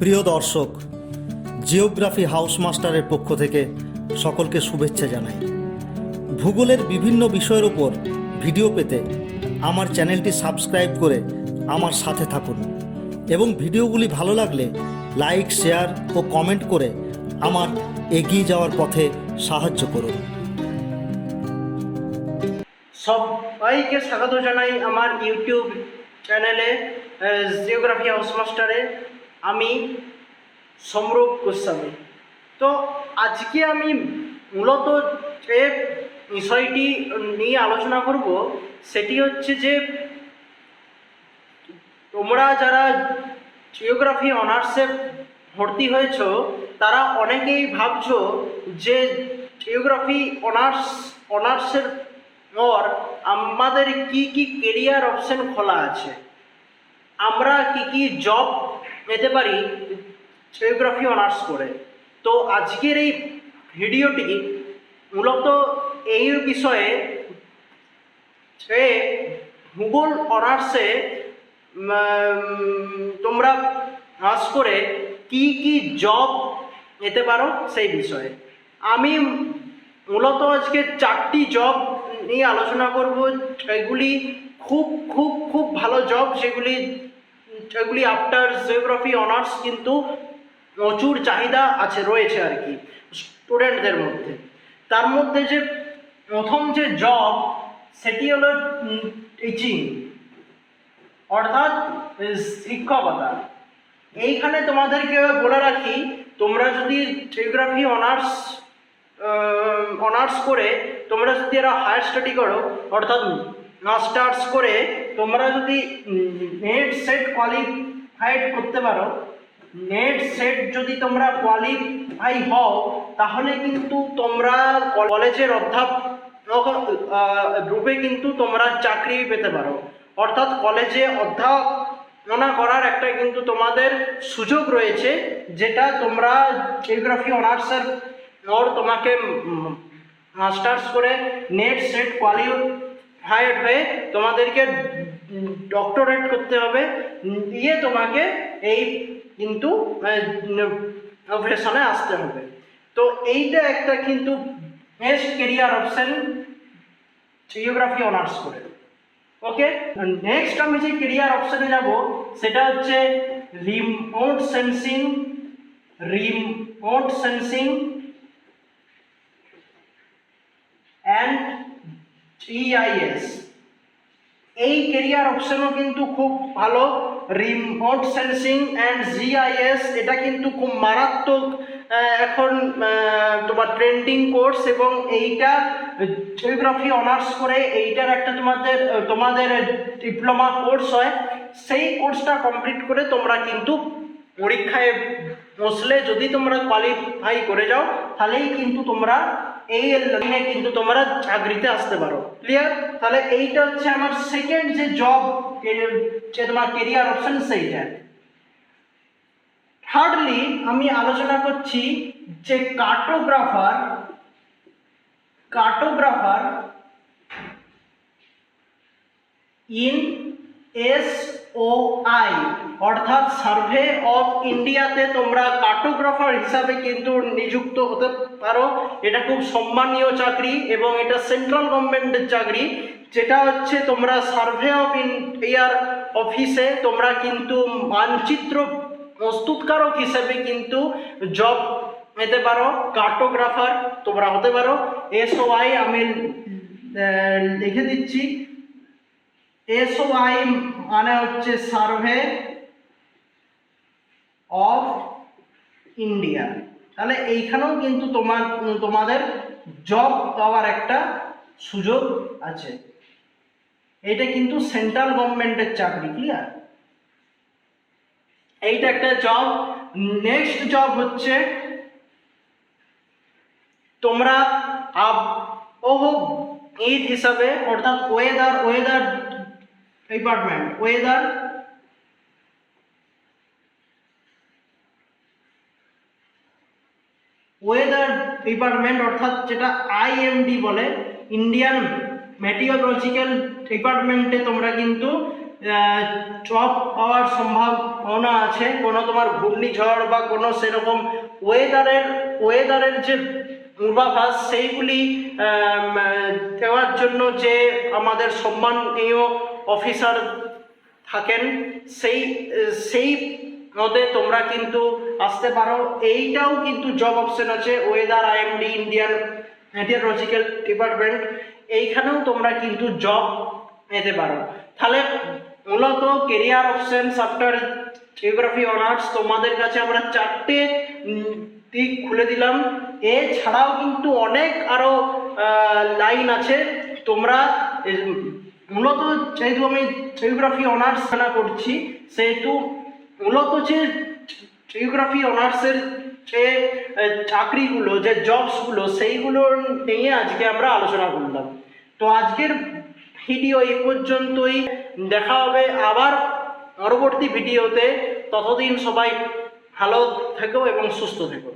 প্রিয় দর্শক, geography house মাস্টারের পক্ষ থেকে সকলকে শুভেচ্ছা জানাই। ভূগোলের বিভিন্ন বিষয়ের ওপর ভিডিও পেতে আমার চ্যানেলটি সাবস্ক্রাইব করে আমার সাথে থাকুন এবং ভিডিওগুলি ভালো লাগলে লাইক, শেয়ার ও কমেন্ট করে আমার এগিয়ে যাওয়ার পথে সাহায্য করুন। সবাইকে স্বাগত জানাই আমার ইউটিউব চ্যানেলে জিওগ্রাফি হাউস মাস্টারে আমি সমরূপ গোস্বামী। তো আজকে আমি মূলত যে বিষয়টি নিয়ে আলোচনা করব, সেটি হচ্ছে যে তোমরা যারা জিওগ্রাফি অনার্সে ভর্তি হয়েছ, তারা অনেকেই ভাবছ যে জিওগ্রাফি অনার্স অনার্সের পর আমাদের কি কি কেরিয়ার অপশন খোলা আছে। আমরা কি কি জব পেতে পারি জিওগ্রাফি অনার্স করে। তো আজকের এই ভিডিওটি মূলত এই বিষয়ে যে ভূগোল অনার্সে তোমরা পাস করে কি কি জব পেতে পারো সেই বিষয়ে। আমি মূলত আজকে চারটি জব নিয়ে আলোচনা করব সেগুলি খুব খুব খুব ভালো জব সেগুলি যেগুলি আফটার জিওগ্রাফি অনার্স কিন্তু প্রচুর চাহিদা আছে, রয়েছে আর কি স্টুডেন্টদের মধ্যে। তার মধ্যে যে প্রথম যে জব সেটি হলো টিচিং অর্থাৎ শিক্ষকতা। এইখানে তোমাদেরকে বলে রাখি, তোমরা যদি জিওগ্রাফি অনার্স অনার্স করে, তোমরা যদি এরা হায়ার স্টাডি করো, অর্থাৎ মাস্টার্স করে তোমরা যদি নেট সেট কোয়ালিফাইড করতে পারো নেট সেট যদি তোমরা কোয়ালিফাই হও, তাহলে কিন্তু তোমরা কলেজের অধ্যাপক রূপে কিন্তু তোমরা চাকরি পেতে পারো। অর্থাৎ কলেজে অধ্যাপনা করার একটা কিন্তু তোমাদের সুযোগ রয়েছে, যেটা তোমরা জিওগ্রাফি অনার্সের পর তোমাকে মাস্টার্স করে নেট সেট কোয়ালিফাইড হয়ে তোমাদেরকে ডক্টরেট করতে হবে। দিয়ে তোমাকে এই কিন্তু প্রফেশনে আসতে হবে। তো এইটা একটা কিন্তু best career option geography honours করে। ওকে নেক্সট আমি যে কেরিয়ার অপশনে যাব, সেটা হচ্ছে remote sensing remote sensing and EIS এই কেরিয়ার অপশনও কিন্তু খুব ভালো। রিমোট সেন্সিং অ্যান্ড জিআইএস এটা কিন্তু খুব মারাত্মক এখন তোমার ট্রেন্ডিং কোর্স এবং এইটা জিওগ্রাফি অনার্স করে এইটার একটা তোমাদের তোমাদের ডিপ্লোমা কোর্স হয়। সেই কোর্সটা কমপ্লিট করে তোমরা কিন্তু পরীক্ষায় বসলে যদি তোমরা কোয়ালিফাই করে যাও, তাহলেই কিন্তু তোমরা এই লাইনে কিন্তু তোমরা চাকরিতে আসতে পারো। ক্লিয়ার তাহলে এইটা হচ্ছে আমার সেকেন্ড যে জব যে তোমার কেরিয়ার অপশন সেইটা। থার্ডলি আমি আলোচনা করছি যে cartographer cartographer in S O I অর্থাৎ সার্ভে অফ ইন্ডিয়াতে তোমরা কার্টোগ্রাফার হিসাবে কিন্তু নিযুক্ত হতে পারো। এটা খুব সম্মানীয় চাকরি এবং এটা সেন্ট্রাল গভর্নমেন্টের চাকরি। যেটা হচ্ছে তোমরা সার্ভে অফ ইন্ডিয়ার অফিসে তোমরা কিন্তু মানচিত্র প্রস্তুতকারক হিসেবে কিন্তু জব পেতে পারো, কার্টোগ্রাফার তোমরা হতে পারো। এসওআই আমি লিখে দিচ্ছি। এসওআই মানে হচ্ছে সার্ভে অফ ইন্ডিয়া তাহলে এইখানেও কিন্তু তোমার, তোমাদের জব পাওয়ার একটা সুযোগ আছে। এটা কিন্তু সেন্ট্রাল গভর্নমেন্টের চাকরি ক্লিয়ার এইটা একটা জব নেক্সট জব হচ্ছে তোমরা আবহবিদ হিসাবে, অর্থাৎ weather weather department weather weather department অর্থাৎ যেটা আইএমডি বলে ইন্ডিয়ান মেটিওলজিক্যাল ডিপার্টমেন্টে তোমরা কিন্তু জব পাওয়ার সম্ভাবনা আছে। কোনো তোমার ঘূর্ণিঝড় বা কোনো সেরকম ওয়েদারের ওয়েদারের যে পূর্বাভাস, সেইগুলি দেওয়ার জন্য যে আমাদের সম্মানীয় অফিসার থাকেন, সেই সেই মতে তোমরা কিন্তু আসতে পারো। এইটাও কিন্তু জব অপশন আছে। Weather IMD Indian Meteorological Department এইখানেও তোমরা কিন্তু জব পেতে পারো। তাহলে মূলত career option after geography honours তোমাদের কাছে আমরা চারটে দিক খুলে দিলাম। এছাড়াও কিন্তু অনেক আরও লাইন আছে। তোমরা মূলত যেহেতু আমি জিওগ্রাফি অনার্স না করছি, সেহেতু মূলত যে জিওগ্রাফি অনার্সের যে চাকরিগুলো, যে জবসগুলো সেইগুলো নিয়ে আজকে আমরা আলোচনা করলাম। তো আজকের ভিডিও এই পর্যন্তই। দেখা হবে আবার পরবর্তী ভিডিওতে ততদিন সবাই ভালো থেকো এবং সুস্থ থেকো।